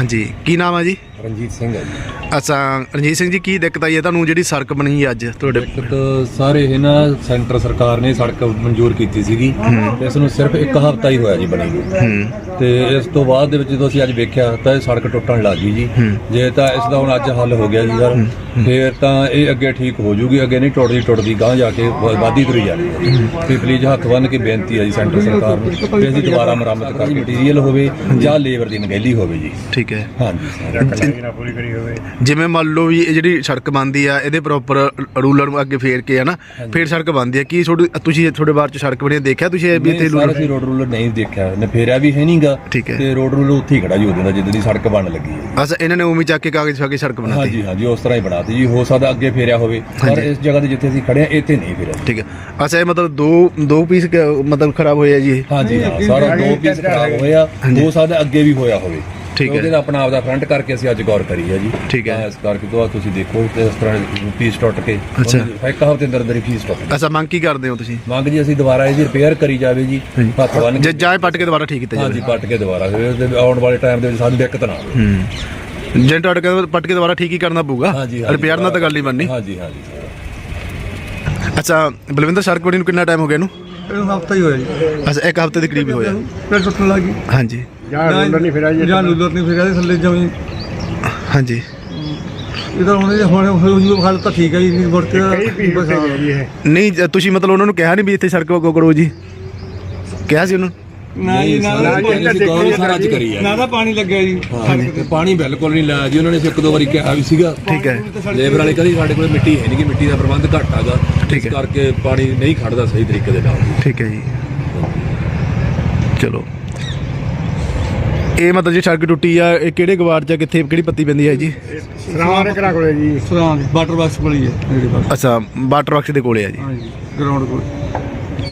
ਹਾਂਜੀ ਕੀ ਨਾਮ ਹੈ ਜੀ? ਰਣਜੀਤ ਸਿੰਘ ਹੈ ਜੀ। ਅੱਛਾ ਰਣਜੀਤ ਸਿੰਘ ਜੀ ਕੀ ਦਿੱਕਤ ਆਈ ਹੈ ਤੁਹਾਨੂੰ ਜਿਹੜੀ ਸੜਕ ਬਣੀ ਅੱਜ ਤੁਹਾਡੇ ਇੱਕ ਸਾਰੇ ਇਹ ਨਾ ਸੈਂਟਰ ਸਰਕਾਰ ਨੇ ਸੜਕ ਮਨਜ਼ੂਰ ਕੀਤੀ ਸੀਗੀ ਤੇ ਇਸ ਨੂੰ ਸਿਰਫ ਇੱਕ ਹਫ਼ਤਾ ਹੀ ਹੋਇਆ ਜੀ ਬਣੀ ਨੂੰ। ਹੂੰ। ਤੇ ਇਸ ਤੋਂ ਬਾਅਦ ਦੇ ਵਿੱਚ ਜਦੋਂ ਅਸੀਂ ਅੱਜ ਵੇਖਿਆ ਤਾਂ ਇਹ ਸੜਕ ਟੁੱਟਣ ਲੱਗ ਗਈ ਜੀ। ਜੇ ਤਾਂ ਇਸ ਦਾ ਹੁਣ ਅੱਜ ਹੱਲ ਹੋ ਗਿਆ ਜੀ ਸਰ ਫੇਰ ਤਾਂ ਇਹ ਅੱਗੇ ਠੀਕ ਹੋ ਜੂਗੀ ਅੱਗੇ ਨਹੀਂ ਟੁੱਟਦੀ ਟੁੱਟਦੀ ਗਾਂ ਜਾ ਕੇ ਵ- ਵਾਧੀ ਤੁਰੀ ਜਾਣੀ ਹੈ। ਤੇ ਪਲੀਜ਼ ਹੱਥ ਬੰਨ ਕੇ ਬੇਨਤੀ ਹੈ ਜੀ ਸੈਂਟਰ ਸਰਕਾਰ ਨੂੰ ਕਿ ਅਸੀਂ ਦੁਬਾਰਾ ਮੁਰੰਮਤ ਕਰਕੇ ਮਟੀਰੀਅਲ ਹੋਵੇ ਜਾਂ ਲੇਬਰ ਦੀ ਨਗਹਿਲੀ ਹੋਵੇ ਜੀ। ਠੀਕ ਹੈ। ਹਾਂਜੀ ਸਰ ਜਿਵੇਂ ਮੰਨ ਲਓ ਵੀ ਇਹ ਜਿਹੜੀ ਸੜਕ ਬਣਦੀ ਆ ਇਹਦੇ ਪ੍ਰੋਪਰ ਰੂਲਰ ਨੂੰ ਅੱਗੇ ਫੇਰ ਕੇ ਹੈ ਨਾ ਫੇਰ ਸੜਕ ਬਣਦੀ ਆ। ਕੀ ਤੁਹਾਡੀ ਤੁਸੀਂ ਤੁਹਾਡੇ ਬਾਅਦ ਚ ਸੜਕ ਬਣੀ ਦੇਖਿਆ ਤੁਸੀਂ ਇਹ ਵੀ ਇੱਥੇ ਰੂਲਰ? ਅਸੀਂ ਰੋਡ ਰੂਲਰ ਨਹੀਂ ਦੇਖਿਆ। ਨਫੇਰਿਆ ਵੀ ਹੈ ਨਹੀਂਗਾ ਠੀਕ। ਤੇ ਰੋਡ ਰੂਲਰ ਉੱਥੇ ਹੀ ਖੜਾ ਜੀ ਉਹਦੇ ਨਾਲ ਜਿੱਦਾਂ ਦੀ ਸੜਕ ਬਣ ਲੱਗੀ ਹੈ। ਅੱਛਾ ਇਹਨਾਂ ਨੇ ਉਵੇਂ ਚੱਕ ਕੇ ਕਾਗਜ਼ ਫਾ ਕੇ ਸੜਕ ਬਣਾਤੀ। ਹਾਂਜੀ ਹਾਂਜੀ ਉਸ ਤਰ੍ਹਾਂ ਹੀ ਬਣਾਤੀ ਜੀ। ਹੋ ਸਕਦਾ ਅੱਗੇ ਫੇਰਿਆ ਹੋਵੇ ਪਰ। ਇਸ ਜਗ੍ਹਾ ਤੇ ਜਿੱਥੇ ਅਸੀਂ ਖੜੇ ਆ ਇੱਥੇ ਨਹੀਂ ਫੇਰਿਆ। ਠੀਕ ਹੈ। ਅੱਛਾ ਇਹ ਮਤਲਬ ਦੋ ਦੋ ਪੀਸ ਮਤਲਬ ਖਰਾਬ ਹੋਏ ਆ ਜੀ ਹਾਂਜੀ ਹਾਂ ਸਾਰਾ ਦੋ ਪੀਸ ਖਰਾਬ ਹੋਇਆ। ਹੋ ਸਕਦਾ ਅੱਗੇ ਵੀ ਹੋਇਆ ਹੋਵੇ। ਠੀਕ ਹੈ। ਉਹਦੇ ਦਾ ਆਪਣਾ ਆਪਦਾ ਫਰੰਟ ਕਰਕੇ ਅਸੀਂ ਅੱਜ ਗੌਰ ਕਰੀ ਹੈ ਜੀ। ਠੀਕ ਹੈ। ਤਾਂ ਇਸ ਕਰਕੇ ਤੋਂ ਬਾਅਦ ਤੁਸੀਂ ਦੇਖੋ ਤੇ ਇਸ ਤਰ੍ਹਾਂ ਪੀਸ ਟੁੱਟ ਕੇ ਅੱਛਾ। ਇੱਕ ਹਫ਼ਤੇ ਅੰਦਰ ਅੰਦਰ ਹੀ ਪੀਸ ਟੁੱਟ ਗਈ ਅੱਛਾ ਮੰਗ ਕੀ ਕਰਦੇ ਹੋ ਤੁਸੀਂ? ਮੰਗ ਜੀ ਅਸੀਂ ਦੁਬਾਰਾ ਇਹਦੀ ਰਿਪੇਅਰ ਕਰੀ ਜਾਵੇ ਜੀ। ਹੱਥ ਬੰਨ ਜੇ ਕੇ ਜਾਏ ਪੱਟ ਕੇ ਦੁਬਾਰਾ ਠੀਕ ਕੀਤਾ ਜਾਵੇ। ਹਾਂਜੀ ਪੱਟ ਕੇ ਦੁਬਾਰਾ। ਹੋਵੇ ਤੇ ਆਉਣ ਵਾਲੇ ਟਾਈਮ ਦੇ ਵਿੱਚ ਸਾਨੂੰ ਦਿੱਕਤ ਨਾ ਆਵੇ। ਹੂੰ। ਜੇ ਟੱਟ ਕੇ ਪੱਟ ਕੇ ਦੁਬਾਰਾ ਠੀਕ ਹੀ ਕਰਨਾ ਪਊਗਾ ਹਾਂਜੀ ਹਾਂਜੀ ਰਿਪੇਅਰ ਨਾਲ ਤਾਂ ਗੱਲ ਨਹੀਂ ਬਣਨੀ। ਹਾਂਜੀ ਹਾਂਜੀ ਅੱਛਾ ਬਲਵਿੰਦਰ ਬਣੀ ਨੂੰ ਕਿੰਨਾ ਟਾਈਮ ਹੋ ਗਿਆ ਇਹਨੂੰ? ਇਹਨੂੰ ਹਫਤਾ ਹੀ ਹੋਇਆ ਜੀ। ਅੱਛਾ ਇੱਕ ਹਫ਼ਤੇ ਦੇ ਕਰੀਬ ਹੀ ਹੋਇਆ। ਫਿਰ ਟੁੱਟਣ ਲੱਗੀ ਹਾਂਜੀ। ਜਾਂ ਰੂਲਰ ਨਹੀਂ ਫਿਰਿਆ ਜੀ। ਜਾਂ ਰੂਲਰ ਨਹੀਂ ਫਿਰਿਆ ਥੱਲੇ ਜਮੀ ਹਾਂਜੀ। ਇਧਰ ਹੁਣ ਹੁਣ ਹੁਣ ਹਾਲਤ ਤਾਂ ਠੀਕ ਹੈ ਜੀ ਮੁੜ ਕੇ ਬਸ ਨਹੀਂ ਜ- ਤੁਸੀਂ ਮਤਲਬ ਉਹਨਾਂ ਨੂੰ ਕਿਹਾ ਨਹੀਂ ਵੀ ਇੱਥੇ ਸੜਕ ਕੋ ਕਰੋ ਜੀ? ਕਿਹਾ ਸੀ ਉਹਨੂੰ? ਨਾ ਜੀ ਨਾ ਅਸੀਂ ਗੌਰ ਸਾਰਾ ਅੱਜ ਕਰੀ ਆ। ਨਾ ਤਾਂ ਪਾਣੀ ਲੱਗਿਆ ਜੀ ਤੇ। ਪਾਣੀ ਬਿਲਕੁਲ ਨਹੀਂ ਲਾਇਆ ਜੀ ਉਹਨਾਂ ਨੇ ਇੱਕ ਦੋ ਵਾਰੀ ਕਿਹਾ ਵੀ ਸੀਗਾ। ਠੀਕ ਹੈ। ਲੇਬਰ ਵਾਲੇ ਕਹਿੰਦੇ ਸਾਡੇ ਕੋਲ ਮਿੱਟੀ ਹੈ ਨਹੀਂ ਕਿ ਮਿੱਟੀ ਦਾ ਪ੍ਰਬੰਧ ਘੱਟ ਹੈਗਾ। ਠੀਕ ਇਸ ਹੈ। ਕਰਕੇ ਪਾਣੀ ਨਹੀਂ ਖੜਦਾ ਸਹੀ ਤਰੀਕੇ ਦੇ ਨਾਲ। ਠੀਕ ਹੈ ਜੀ। ਚਲੋ। ਇਹ ਮਤਲਬ ਜੇ ਸੜਕ ਟੁੱਟੀ ਆ ਇਹ ਕਿਹੜੇ ਗਵਾਰ ਚ ਆ, ਕਿੱਥੇ ਕਿਹੜੀ ਪੱਤੀ ਪੈਂਦੀ ਹੈ ਜੀ? ਸਰਾਵਾਂ ਕਰਾ ਕੋਲੇ ਜੀ। ਸਰਾਂ ਵਾਟਰ ਬਾਕਸ ਬਣੀ ਹੈ ਬਸ ਅੱਛਾ ਵਾਟਰ ਵਰਕਸ ਦੇ ਕੋਲੇ ਆ ਜੀ। ਹਾਂਜੀ ਗਰਾਊਂਡ ਕੋਲ।